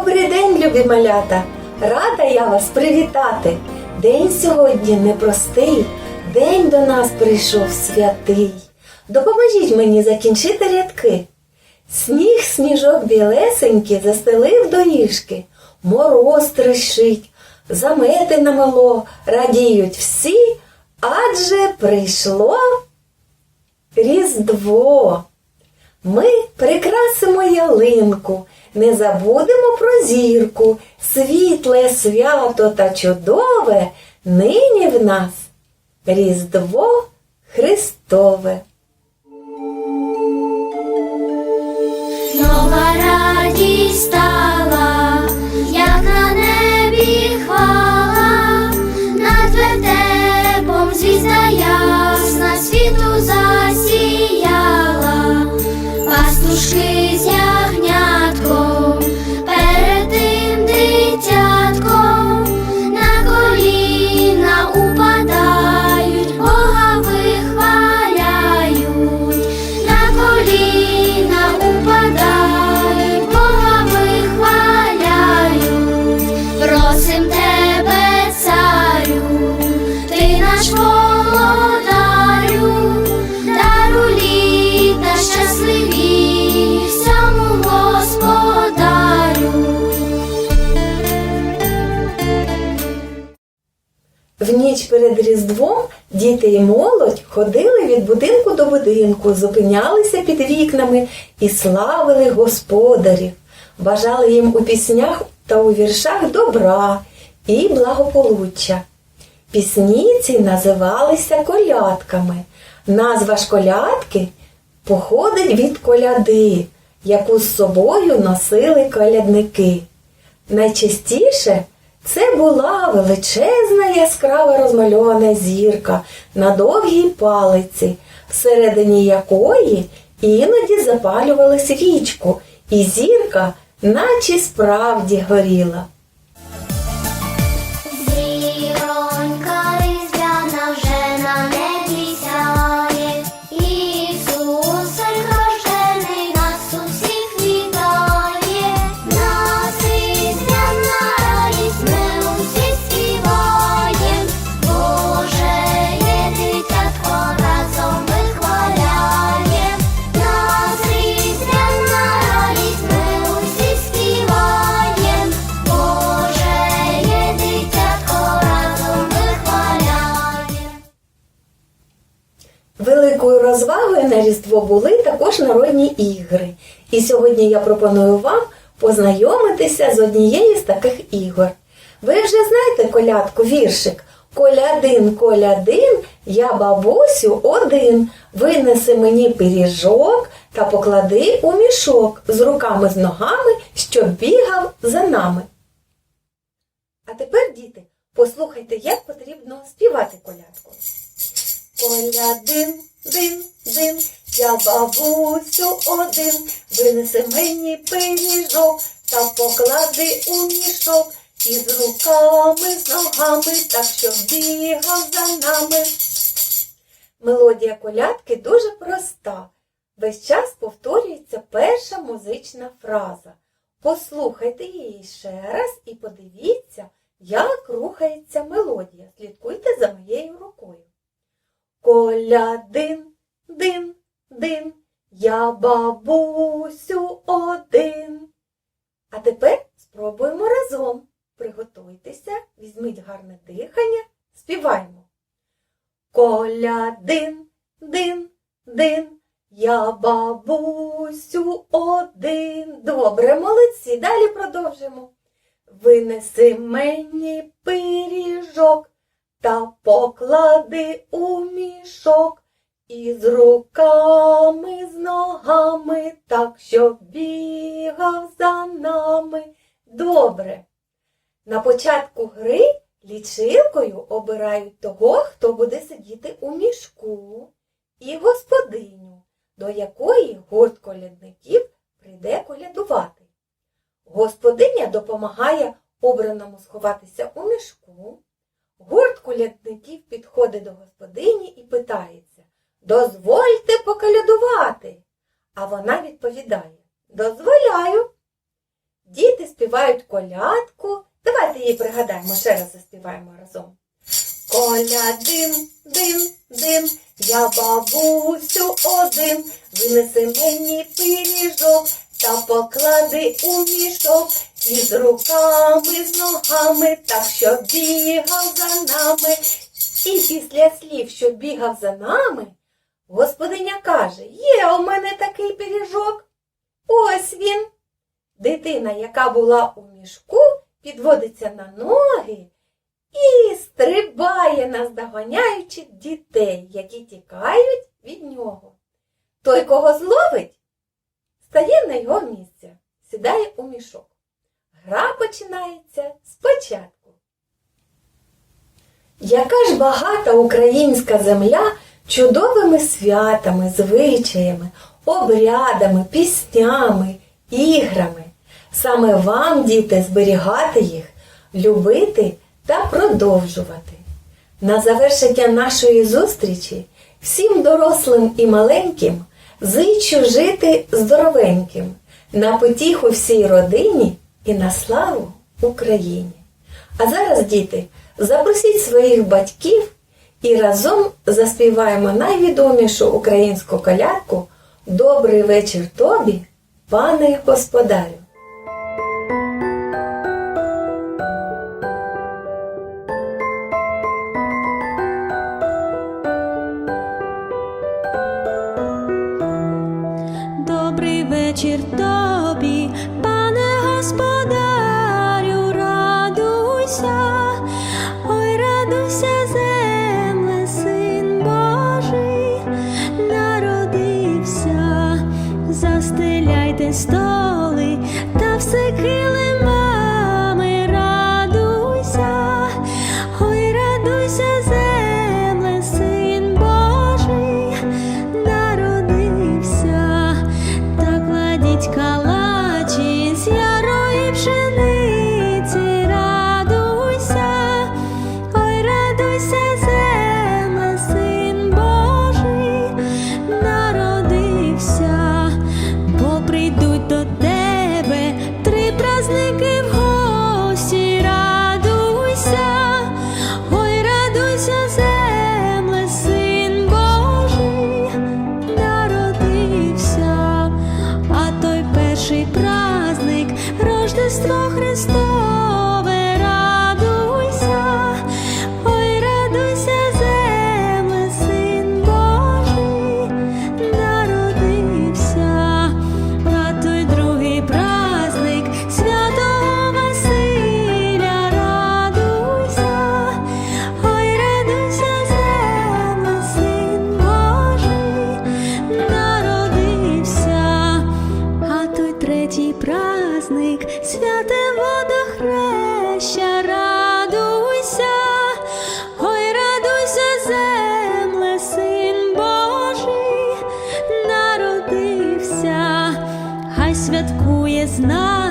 Добрий день, любі малята! Рада я вас привітати. День сьогодні непростий, день до нас прийшов святий. Допоможіть мені закінчити рядки. Сніг сніжок білесенький застелив доріжки, мороз трещить, замети намело, радіють всі, адже прийшло Різдво. Ми прикрасимо ялинку, не забудемо про зірку, світле свято та чудове нині в нас Різдво Христове. В ніч перед Різдвом діти і молодь ходили від будинку до будинку, зупинялися під вікнами і славили господарів, бажали їм у піснях та у віршах добра і благополуччя. Пісні ці називалися колядками. Назва ж колядки походить від коляди, яку з собою носили колядники. Найчастіше це була величезна яскрава розмальована зірка на довгій палиці, всередині якої іноді запалювали свічку, і зірка наче справді горіла. Розвагою були також народні ігри. І сьогодні я пропоную вам познайомитися з однією з таких ігор. Ви вже знаєте колядку віршик? Колядин, колядин, я бабусю один. Винеси мені пиріжок та поклади у мішок з руками з ногами, щоб бігав за нами. А тепер, діти, послухайте, як потрібно співати колядку. Колядин, дин, дин, я бабусю один, винеси мені пиріжок та поклади у мішок із руками, з ногами, так щоб бігав за нами. Мелодія колядки дуже проста. Весь час повторюється перша музична фраза. Послухайте її ще раз і подивіться, як рухається мелодія. Слідкуйте за моєю рукою. Колядин, дин, дин, я бабусю один. А тепер спробуємо разом. Приготуйтеся, візьміть гарне дихання, співаємо. Колядин, дин, дин, я бабусю один. Добре, молодці, далі продовжимо. Винеси мені пиріжок та поклади у мішок із руками, з ногами, так, щоб бігав за нами. Добре. На початку гри лічилкою обирають того, хто буде сидіти у мішку, і господиню, до якої гурт колядників прийде колядувати. Господиня допомагає обраному сховатися у мішку. Гурт колядників підходить до господині і питається Дозвольте поколядувати. А вона відповідає Дозволяю. діти співають колядку. Давайте її пригадаємо, ще раз заспіваємо разом. Коля дим, дим, дим, я бабусю один, винеси мені пиріжок та поклади у мішок із руками, з ногами, так що бігав за нами. І після слів, що бігав за нами, господиня каже, є у мене такий пиріжок. Ось він. Дитина, яка була у мішку, підводиться на ноги і стрибає, наздоганяючи дітей, які тікають від нього. Той, кого зловить, стає на його місце, сідає у мішок. Гра починається спочатку. Яка ж багата українська земля чудовими святами, звичаями, обрядами, піснями, іграми. Саме вам, діти, зберігати їх, любити та продовжувати. На завершення нашої зустрічі всім дорослим і маленьким зичу жити здоровеньким, на потіху всій родині і на славу Україні. А зараз, діти, запросіть своїх батьків і разом заспіваємо найвідомішу українську колядку Добрий вечір тобі, пане господарю. Добрий вечір тобі, stop. святкує з нами.